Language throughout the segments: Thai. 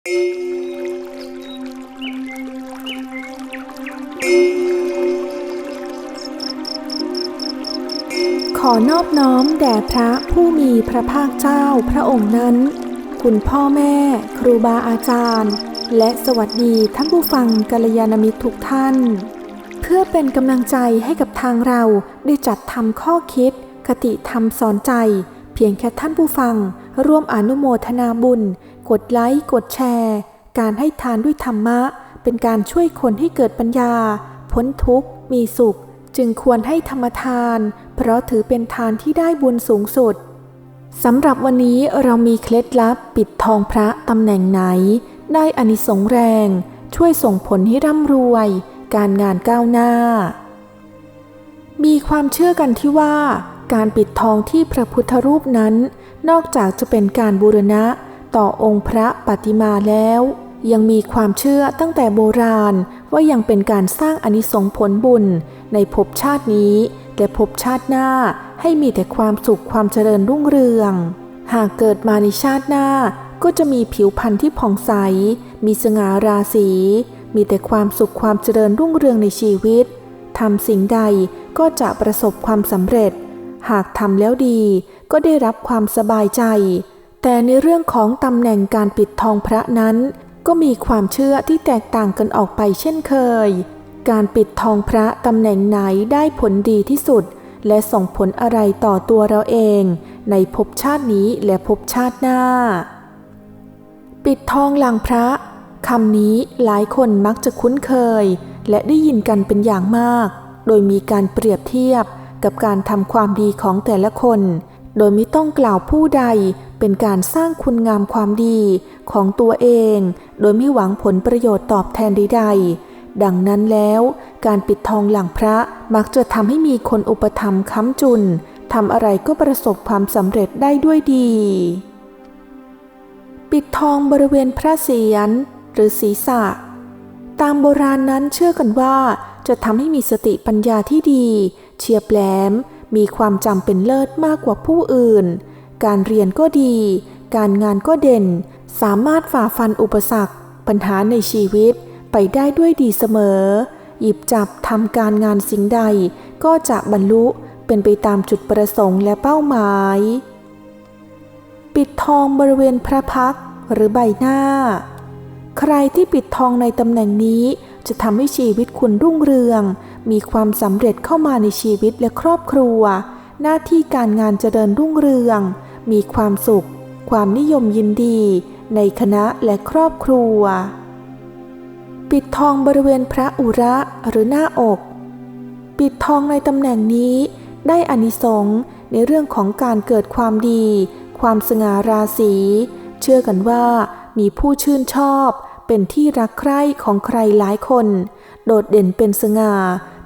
ขอนอบน้อมแด่พระผู้มีพระภาคเจ้าพระองค์นั้น คุณพ่อแม่ ครูบาอาจารย์ และสวัสดีท่านผู้ฟังกัลยาณมิตรทุกท่าน เพื่อเป็นกำลังใจให้กับทางเราได้จัดทำข้อคิด คติธรรมสอนใจ เพียงแค่ท่านผู้ฟัง ร่วมอนุโมทนาบุญ กดไลค์กดแชร์ การให้ทานด้วยธรรมะ เป็นการช่วยคนให้เกิดปัญญา พ้นทุกข์ มีสุข จึงควรให้ธรรมทาน เพราะถือเป็นทานที่ได้บุญสูงสุดสำหรับวันนี้เรามีเคล็ดลับปิดทองพระตำแหน่งไหน ได้อานิสงส์แรง ช่วยส่งผลให้ร่ำรวย การงานก้าวหน้า มีความเชื่อกันที่ว่า การปิดทองที่พระพุทธรูปนั้น นอกจากจะเป็นการบูรณะ ต่อองค์พระปฏิมาแล้ว ยังมีความเชื่อตั้งแต่โบราณว่ายังเป็นการสร้างอนิสงผลบุญในภพชาตินี้ และภพชาติหน้าให้มีแต่ความสุขความเจริญรุ่งเรือง หากเกิดมาในชาติหน้าก็จะมีผิวพรรณที่ผ่องใส มีสง่าราศี มีแต่ความสุขความเจริญรุ่งเรืองในชีวิต ทำสิ่งใดก็จะประสบความสำเร็จ หากทำแล้วดีก็ได้รับความสบายใจ แต่ในเรื่องของตำแหน่งการปิดทองพระนั้น ก็มีความเชื่อที่แตกต่างกันออกไปเช่นเคย การปิดทองพระตำแหน่งไหนได้ผลดีที่สุด และส่งผลอะไรต่อตัวเราเอง ในภพชาตินี้และภพชาติหน้า ปิดทองหลังพระคำนี้หลายคนมักจะคุ้นเคย และได้ยินกันเป็นอย่างมาก โดยมีการเปรียบเทียบกับการทำความดีของแต่ละคน โดยไม่ต้องกล่าวผู้ใด เป็นการสร้างคุณงามความดีของตัวเอง โดยไม่หวังผลประโยชน์ตอบแทนใดๆ ดังนั้นแล้วการปิดทองหลังพระมักจะทำให้มีคนอุปถัมภ์ค้ำจุนทำอะไรก็ประสบความสำเร็จได้ด้วยดี ปิดทองบริเวณพระเศียรหรือศีรษะ ตามโบราณนั้นเชื่อกันว่า จะทำให้มีสติปัญญาที่ดี เฉียบแหลม มีความจำเป็นเลิศมากกว่าผู้อื่น การเรียนก็ดี การงานก็เด่น สามารถฝ่าฟันอุปสรรค ปัญหาในชีวิตไปได้ด้วยดีเสมอ หยิบจับทำการงานสิ่งใด ก็จะบรรลุเป็นไปตามจุดประสงค์และเป้าหมาย ปิดทองบริเวณพระพักหรือใบหน้า ใครที่ปิดทองในตำแหน่งนี้จะทำให้ชีวิตคุณรุ่งเรือง มีความสำเร็จเข้ามาในชีวิตและครอบครัว หน้าที่การงานเจริญรุ่งเรือง มีความสุข ความนิยมยินดีในคณะและครอบครัว ปิดทองบริเวณพระอุระหรือหน้าอก ปิดทองในตำแหน่งนี้ได้อานิสงส์ในเรื่องของการเกิดความดี ความสง่าราศี เชื่อกันว่ามีผู้ชื่นชอบเป็นที่รักใคร่ของใครหลายคน โดดเด่นเป็นสง่า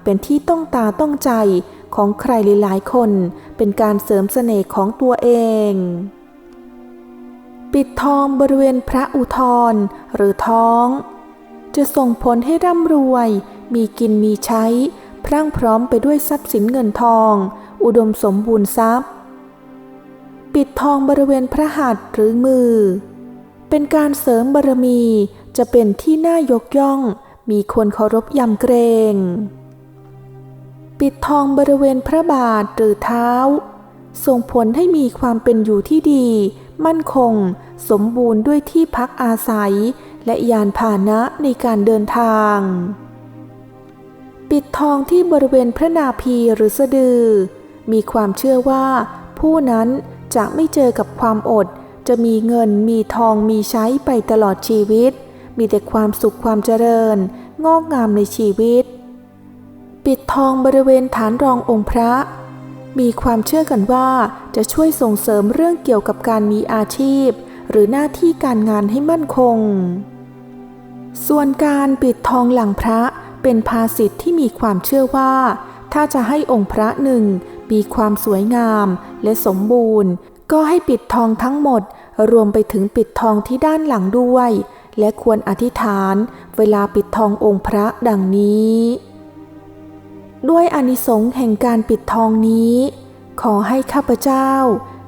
เป็นที่ต้องตาต้องใจของใครหลายๆคน เป็นการเสริมเสน่ห์ของตัวเอง ปิดทองบริเวณพระอุทรหรือท้อง จะส่งผลให้ร่ำรวย มีกินมีใช้ พรั่งพร้อมไปด้วยทรัพย์สินเงินทอง อุดมสมบูรณ์ทรัพย์ ปิดทองบริเวณพระหัตถ์หรือมือ เป็นการเสริมบารมีจะเป็นที่น่ายกย่อง มีคนเคารพยำเกรง ปิดทองบริเวณพระบาทหรือเท้า ส่งผลให้มีความเป็นอยู่ที่ดี มั่นคง สมบูรณ์ด้วยที่พักอาศัย และยานพาหนะในการเดินทาง ปิดทองที่บริเวณพระนาภีหรือสะดือ มีความเชื่อว่า ผู้นั้นจะไม่เจอกับความอด จะมีเงินมีทองมีใช้ไปตลอดชีวิต มีแต่ความสุขความเจริญ งอกงามในชีวิต ปิดทองบริเวณฐานรององค์พระ มีความเชื่อกันว่าจะช่วยส่งเสริมเรื่องเกี่ยวกับการมีอาชีพ หรือหน้าที่การงานให้มั่นคง ส่วนการปิดทองหลังพระเป็นภาษิตที่มีความเชื่อว่า ถ้าจะให้องค์พระหนึ่งมีความสวยงามและสมบูรณ์ ก็ให้ปิดทองทั้งหมด รวมไปถึงปิดทองที่ด้านหลังด้วย และควรอธิษฐาน เวลาปิดทององค์พระดังนี้ ด้วยอนิสงส์แห่งการปิดทองนี้ ขอให้ข้าพเจ้า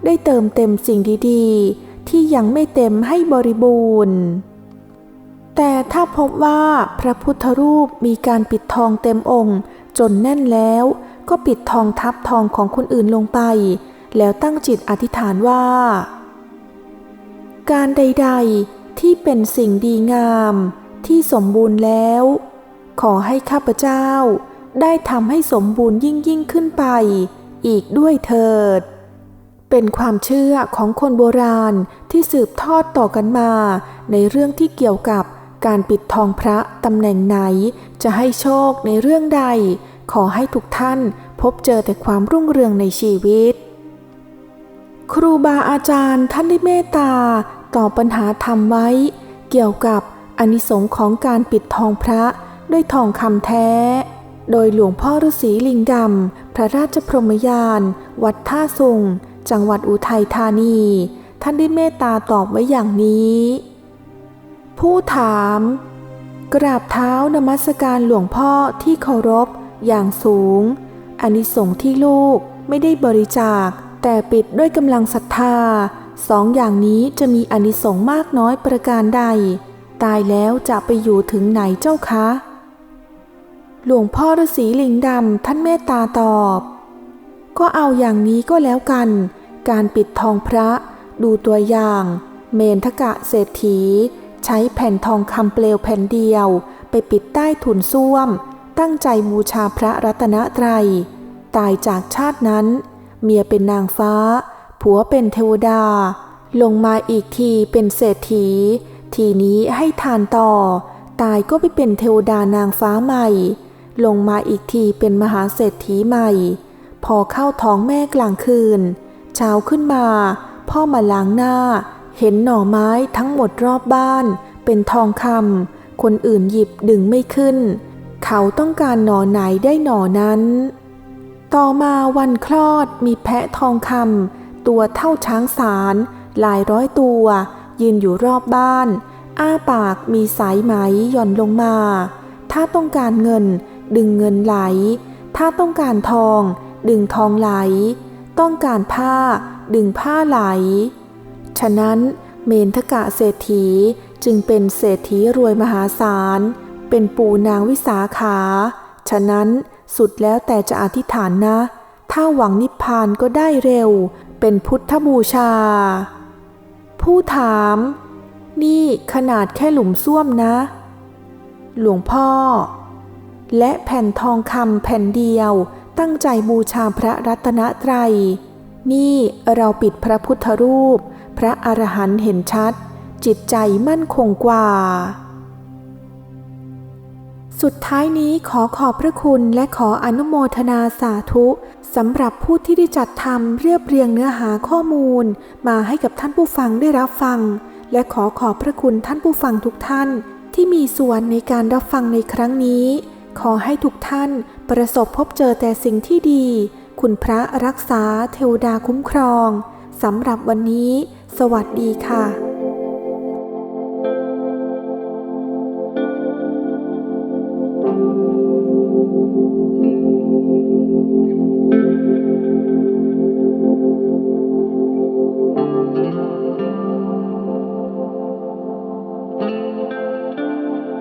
ได้เติมเต็มสิ่งดีๆ ที่ยังไม่เต็มให้บริบูรณ์ แต่ถ้าพบว่าพระพุทธรูปมีการปิดทองเต็มองค์ จนแน่นแล้ว ก็ปิดทองทับทองของคนอื่นลงไป แล้วตั้งจิตอธิษฐานว่า การใด ๆที่เป็นสิ่งดีงาม ที่สมบูรณ์แล้ว ขอให้ข้าพเจ้า ได้ทำให้สมบูรณ์ยิ่งยิ่งขึ้นไป อีกด้วยเถิด เป็นความเชื่อของคนโบราณที่สืบทอดต่อกันมา ในเรื่องที่เกี่ยวกับการปิดทองพระตำแหน่งไหน จะให้โชคในเรื่องใด ขอให้ทุกท่านพบเจอแต่ความรุ่งเรืองในชีวิต ครูบาอาจารย์ท่านได้เมตตาตอบปัญหาธรรมไว้ เกี่ยวกับอานิสงค์ของการปิดทองพระด้วยทองคำแท้ โดยหลวงพ่อฤาษีลิงดำ พระราชพรหมยาน วัดท่าสุง จังหวัดอุทัยธานี ท่านได้เมตตาตอบไว้อย่างนี้ ผู้ถาม กราบเท้านมัสการหลวงพ่อที่เคารพ อย่างสูงอานิสงส์ที่ลูกไม่ได้บริจาค แต่ปิดด้วยกำลังศรัทธาสองอย่างนี้จะมีอานิสงส์มากน้อยประการใด ตายแล้วจะไปอยู่ถึงไหนเจ้าคะ หลวงพ่อฤาษีลิงดำท่านเมตตาตอบ ก็เอาอย่างนี้ก็แล้วกัน การปิดทองพระดูตัวอย่าง เมนทกะเศรษฐี ใช้แผ่นทองคำเปลวแผ่นเดียว ไปปิดใต้ถุนส้วม ตั้งใจบูชาพระรัตนตรัย ตายจากชาตินั้น เมียเป็นนางฟ้า ผัวเป็นเทวดา ลงมาอีกทีเป็นเศรษฐี ทีนี้ให้ทานต่อ ตายก็ไปเป็นเทวดานางฟ้าใหม่ ลงมาอีกทีเป็นมหาเศรษฐีใหม่ พอเข้าท้องแม่กลางคืน เช้าขึ้นมา พ่อมาล้างหน้า เห็นหน่อไม้ทั้งหมดรอบบ้าน เป็นทองคำคนอื่นหยิบดึงไม่ขึ้น เขาต้องการหน่อไหนได้หน่อนั้น ต่อมาวันคลอดมีแพะทองคำตัวเท่าช้างสาร หลายร้อยตัว ยืนอยู่รอบบ้าน อ้าปากมีสายไหมหย่อนลงมา ถ้าต้องการเงิน ดึงเงินไหล ถ้าต้องการทอง ดึงทองไหล ต้องการผ้า ดึงผ้าไหล ฉะนั้นเมนทกะเศรษฐีจึงเป็นเศรษฐีรวยมหาศาล เป็นปู่นางวิสาขา ฉะนั้นสุดแล้วแต่จะอธิษฐานนะ ถ้าหวังนิพพานก็ได้เร็ว เป็นพุทธบูชา ผู้ถาม นี่ขนาดแค่หลุมซ่วมนะ หลวงพ่อ และแผ่นทองคำแผ่นเดียวตั้งใจบูชาพระรัตนตรัย นี่เราปิดพระพุทธรูป พระอรหันต์เห็นชัด จิตใจมั่นคงกว่า สุดท้ายนี้ขอขอบพระคุณและขออนุโมทนาสาธุสำหรับผู้ที่ได้จัดทำเรียบเรียงเนื้อหาข้อมูล มาให้กับท่านผู้ฟังได้รับฟัง และขอขอบพระคุณท่านผู้ฟังทุกท่าน ที่มีส่วนในการรับฟังในครั้งนี้ ขอให้ทุกท่านประสบพบเจอแต่สิ่งที่ดี คุณพระรักษาเทวดาคุ้มครอง สำหรับวันนี้ สวัสดีค่ะ